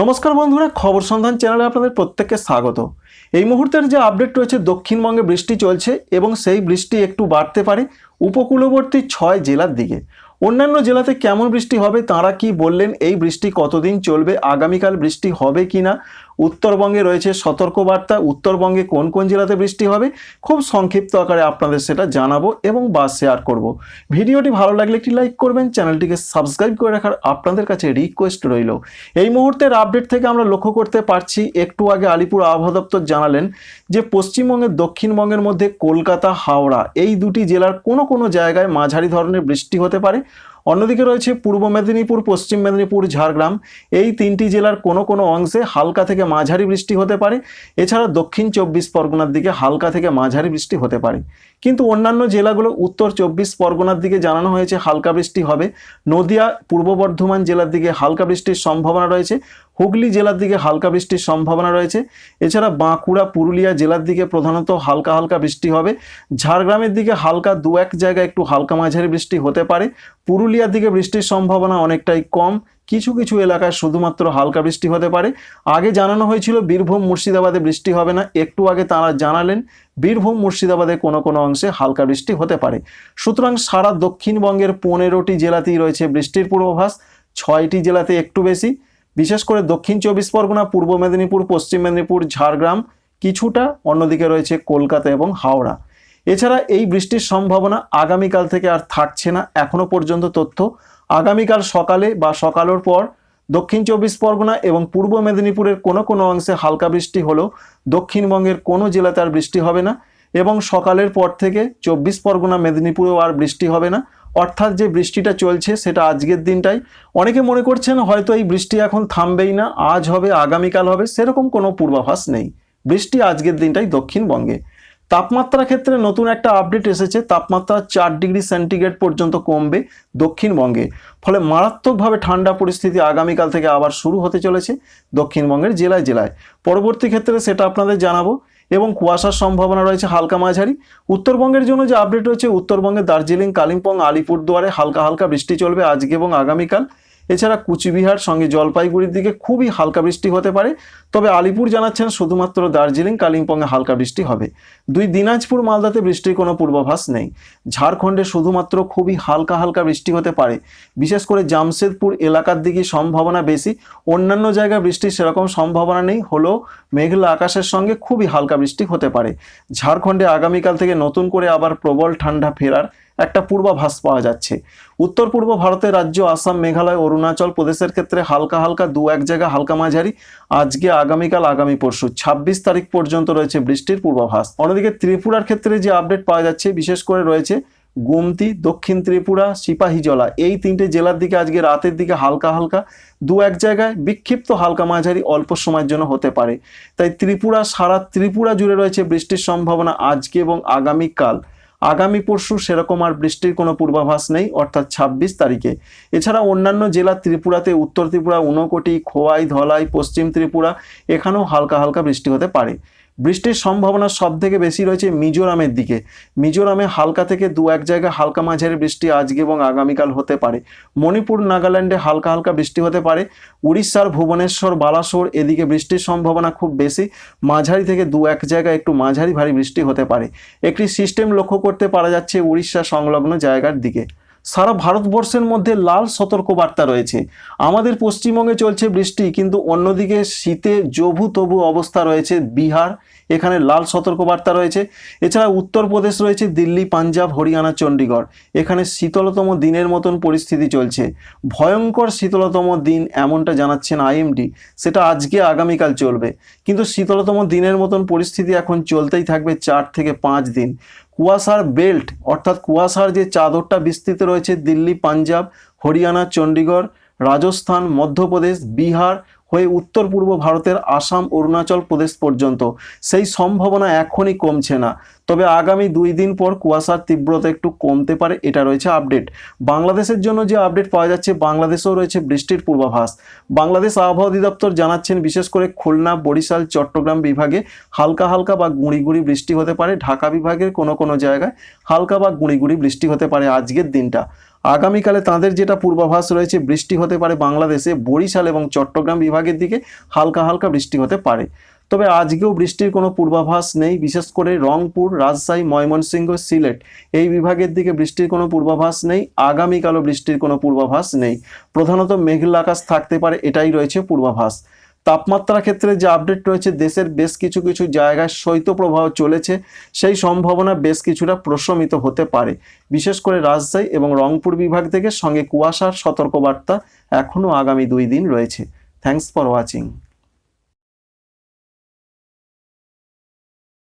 নমস্কার বন্ধুরা, খবর সন্ধান চ্যানেলে আপনাদের প্রত্যেককে স্বাগত। এই মুহূর্তের যে আপডেট রয়েছে, দক্ষিণবঙ্গে বৃষ্টি চলছে এবং সেই বৃষ্টি একটু বাড়তে পারে উপকূলবর্তী ছয় জেলার দিকে। অন্যান্য জেলাতে কেমন বৃষ্টি হবে, তারা কি বললেন, এই বৃষ্টি কতদিন চলবে, আগামীকাল বৃষ্টি হবে কি না উত্তরবঙ্গে রয়েছে সতর্কবার্তা। উত্তরবঙ্গে কোন কোন জেলাতে বৃষ্টি হবে? খুব সংক্ষিপ্ত আকারে আপনাদের সেটা জানাব এবং বা শেয়ার করব। ভিডিওটি ভালো লাগলে একটি লাইক করবেন, চ্যানেলটিকে সাবস্ক্রাইব করে রাখার আপনাদের কাছে রিকোয়েস্ট রইল। এই মুহূর্তের আপডেট থেকে আমরা লক্ষ্য করতে পারছি, একটু আগে আলিপুর আবহাওয়া দপ্তর জানালেন যে পশ্চিমবঙ্গের দক্ষিণবঙ্গের মধ্যে কলকাতা, হাওড়া এই দুটি জেলার কোনো কোনো জায়গায় মাঝারি ধরনের বৃষ্টি হতে পারে। অন্যদিকে রয়েছে পূর্ব মেদিনীপুর, পশ্চিম মেদিনীপুর, ঝাড়গ্রাম। এই তিনটি জেলার কোনো কোনো অংশে হালকা থেকে মাঝারি বৃষ্টি হতে পারে। এছাড়া দক্ষিণ চব্বিশ পরগনার দিকে হালকা থেকে মাঝারি বৃষ্টি হতে পারে। কিন্তু অন্যান্য জেলাগুলো উত্তর চব্বিশ পরগনার দিকে জানানো হয়েছে হালকা বৃষ্টি হবে। নদিয়া, পূর্ব বর্ধমান জেলার দিকে হালকা বৃষ্টির সম্ভাবনা রয়েছে। হুগলি জেলার দিকে হালকা বৃষ্টির সম্ভাবনা রয়েছে। এছাড়া বাঁকুড়া, পুরুলিয়া জেলার দিকে প্রধানত হালকা হালকা বৃষ্টি হবে। ঝাড়গ্রামের দিকে হালকা দু এক জায়গায় একটু হালকা মাঝারি বৃষ্টি হতে পারে। পুরুলিয়ার দিকে বৃষ্টির সম্ভাবনা অনেকটাই কম। কিছু কিছু এলাকায় শুধুমাত্র হালকা বৃষ্টি হতে পারে। আগে জানানো হয়েছিল বীরভূম, মুর্শিদাবাদে বৃষ্টি হবে না। একটু আগে তারা জানালেন, বীরভূম, মুর্শিদাবাদে কোনো কোনো অংশে হালকা বৃষ্টি হতে পারে। সুতরাং সারা দক্ষিণবঙ্গের পনেরোটি জেলাতেই রয়েছে বৃষ্টির পূর্বাভাস। ছয়টি জেলাতে একটু বেশি। বিশেষ করে দক্ষিণ চব্বিশ পরগনা, পূর্ব মেদিনীপুর, পশ্চিম মেদিনীপুর, ঝাড়গ্রাম কিছুটা অন্যদিকে রয়েছে কলকাতা এবং হাওড়া। এছাড়া এই বৃষ্টির সম্ভাবনা আগামীকাল থেকে আর থাকছে না এখনও পর্যন্ত তথ্য। আগামীকাল সকালে বা সকালের পর দক্ষিণ চব্বিশ পরগনা এবং পূর্ব মেদিনীপুরের কোনো কোনো অংশে হালকা বৃষ্টি হলেও দক্ষিণবঙ্গের কোনো জেলাতে আর বৃষ্টি হবে না। এবং সকালের পর থেকে চব্বিশ পরগনা মেদিনীপুরেও আর বৃষ্টি হবে না। অর্থাৎ যে বৃষ্টিটা চলছে, সেটা আজকের দিনটাই। অনেকে মনে করছেন, হয়তো এই বৃষ্টি এখন থামবেই না, আজ হবে, আগামীকাল হবে, সেরকম কোনো পূর্বাভাস নেই। বৃষ্টি আজকের দিনটাই দক্ষিণবঙ্গে। তাপমাত্রা ক্ষেত্রে নতুন একটা আপডেট এসেছে, তাপমাত্রা চার ডিগ্রি সেন্টিগ্রেড পর্যন্ত কমবে দক্ষিণবঙ্গে। ফলে মারাত্মকভাবে ঠান্ডা পরিস্থিতি আগামীকাল থেকে আবার শুরু হতে চলেছে দক্ষিণবঙ্গের জেলায় জেলায়। পরবর্তী ক্ষেত্রে সেটা আপনাদের জানাব। এবং কুয়াশার সম্ভাবনা রয়েছে হালকা মাঝারি। উত্তরবঙ্গের জন্য যে আপডেট রয়েছে, উত্তরবঙ্গের দার্জিলিং, কালিম্পং, আলিপুরদুয়ারে হালকা হালকা বৃষ্টি চলবে আজকে এবং আগামীকাল। এছাড়া কুচবিহার সঙ্গে জলপাইগুড়ির দিকে খুবই হালকা বৃষ্টি হতে পারে। তবে আলিপুর জানাচ্ছেন শুধুমাত্র দার্জিলিং, কালিম্পংয়ে হালকা বৃষ্টি হবে। দুই দিনাজপুর, মালদাতে বৃষ্টির কোনো পূর্বাভাস নেই। ঝাড়খণ্ডে শুধুমাত্র খুবই হালকা হালকা বৃষ্টি হতে পারে। বিশেষ করে জামশেদপুর এলাকার দিকে সম্ভাবনা বেশি। অন্যান্য জায়গায় বৃষ্টির সেরকম সম্ভাবনা নেই। হলেও মেঘলা আকাশের সঙ্গে খুবই হালকা বৃষ্টি হতে পারে। ঝাড়খণ্ডে আগামীকাল থেকে নতুন করে আবার প্রবল ঠান্ডা ফেরার একটা পূর্বাভাস পাওয়া যাচ্ছে। উত্তর পূর্ব ভারতের রাজ্য আসাম, মেঘালয়, অরুণাচল প্রদেশের ক্ষেত্রে হালকা হালকা দু এক জায়গা হালকা মাঝারি। আজকে আগামীকাল, আগামী পরশু, ছাব্বিশ তারিখ পর্যন্ত রয়েছে বৃষ্টির পূর্বাভাস। অন্যদিকে ত্রিপুরার ক্ষেত্রে যে আপডেট পাওয়া যাচ্ছে, বিশেষ করে রয়েছে গুমতি, দক্ষিণ ত্রিপুরা, সিপাহীজলা। এই তিনটে জেলার দিকে আজকে রাতের দিকে হালকা হালকা দু এক জায়গায় বিক্ষিপ্ত হালকা মাঝারি অল্প সময়ের জন্য হতে পারে। তাই ত্রিপুরা সারা ত্রিপুরা জুড়ে রয়েছে বৃষ্টির সম্ভাবনা আজকে এবং আগামীকাল। আগামী পরশু সেরকম আর বৃষ্টির কোনো পূর্বাভাস নেই, অর্থাৎ ছাব্বিশ তারিখে। এছাড়া অন্যান্য জেলা ত্রিপুরাতে উত্তর ত্রিপুরা উনকোটি খোয়াই, ধলাই, পশ্চিম ত্রিপুরা, এখানেও হালকা হালকা বৃষ্টি হতে পারে। বৃষ্টির সম্ভাবনা সব থেকে বেশি রয়েছে মিজোরামের দিকে। মিজোরামে হালকা থেকে দু এক জায়গায় হালকা মাঝারি বৃষ্টি আজকে এবং আগামীকাল হতে পারে। মণিপুর, নাগাল্যান্ডে হালকা হালকা বৃষ্টি হতে পারে। উড়িষ্যার ভুবনেশ্বর, বালাসোর এদিকে বৃষ্টির সম্ভাবনা খুব বেশি। মাঝারি থেকে দু এক জায়গায় একটু মাঝারি ভারী বৃষ্টি হতে পারে। একটি সিস্টেম লক্ষ্য করতে পারা যাচ্ছে উড়িষ্যা সংলগ্ন জায়গার দিকে। সারা ভারতবর্ষের মধ্যে লাল সতর্কবার্তা রয়েছে। আমাদের পশ্চিমবঙ্গে চলছে বৃষ্টি, কিন্তু অন্যদিকে শীতে জবু তবু অবস্থা রয়েছে বিহার, এখানে লাল সতর্কবার্তা রয়েছে। এছাড়া উত্তরপ্রদেশ রয়েছে দিল্লি, পাঞ্জাব, হরিয়ানা, চণ্ডীগড়। এখানে শীতলতম দিনের মতন পরিস্থিতি চলছে। ভয়ঙ্কর শীতলতম দিন এমনটা জানাচ্ছেন আইএমডি। সেটা আজকে আগামীকাল চলবে। কিন্তু শীতলতম দিনের মতন পরিস্থিতি এখন চলতেই থাকবে চার থেকে পাঁচ দিন। কুয়াশার বেল্ট, অর্থাৎ কুয়াশার যে চাদরটা বিস্তৃত রয়েছে, দিল্লি, পাঞ্জাব, হরিয়ানা, চণ্ডীগড়, রাজস্থান, মধ্যপ্রদেশ, বিহার হয়ে উত্তর পূর্ব ভারতের আসাম, অরুণাচল প্রদেশ পর্যন্ত। সেই সম্ভাবনা এখনই কমছে না। তবে আগামী দুই দিন পর কুয়াশার তীব্রতা একটু কমতে পারে, এটা রয়েছে আপডেট। বাংলাদেশের জন্য যে আপডেট পাওয়া যাচ্ছে, বাংলাদেশেও রয়েছে বৃষ্টির পূর্বাভাস। বাংলাদেশ আবহাওয়া অধিদপ্তর জানাচ্ছেন, বিশেষ করে খুলনা, বরিশাল, চট্টগ্রাম বিভাগে হালকা হালকা বা গুঁড়ি গুঁড়ি বৃষ্টি হতে পারে। ঢাকা বিভাগের কোনো কোনো জায়গায় হালকা বা গুঁড়ি গুঁড়ি বৃষ্টি হতে পারে আজকের দিনটা। আগামীকালে তাদের যেটা পূর্বাভাস রয়েছে, বৃষ্টি হতে পারে বাংলাদেশে, বরিশাল এবং চট্টগ্রাম বিভাগের দিকে হালকা হালকা বৃষ্টি হতে পারে। তবে আজকেও বৃষ্টির কোনো পূর্বাভাস নেই, বিশেষ করে রংপুর, রাজশাহী, ময়মনসিংহ, সিলেট। এই বিভাগের দিকে বৃষ্টির কোনো পূর্বাভাস নেই, আগামীকালও বৃষ্টির কোনো পূর্বাভাস নেই। প্রধানত মেঘলা আকাশ থাকতে পারে, এটাই রয়েছে পূর্বাভাস। তাপমাত্রার ক্ষেত্রে যে আপডেট রয়েছে, দেশের বেশ কিছু কিছু জায়গায় শৈত্যপ্রবাহ চলেছে। সেই সম্ভাবনা বেশ কিছুটা প্রশমিত হতে পারে। বিশেষ করে রাজশাহী এবং রংপুর বিভাগ থেকে সঙ্গে কুয়াশার সতর্কবার্তা এখনও আগামী দুই দিন রয়েছে। Thanks for watching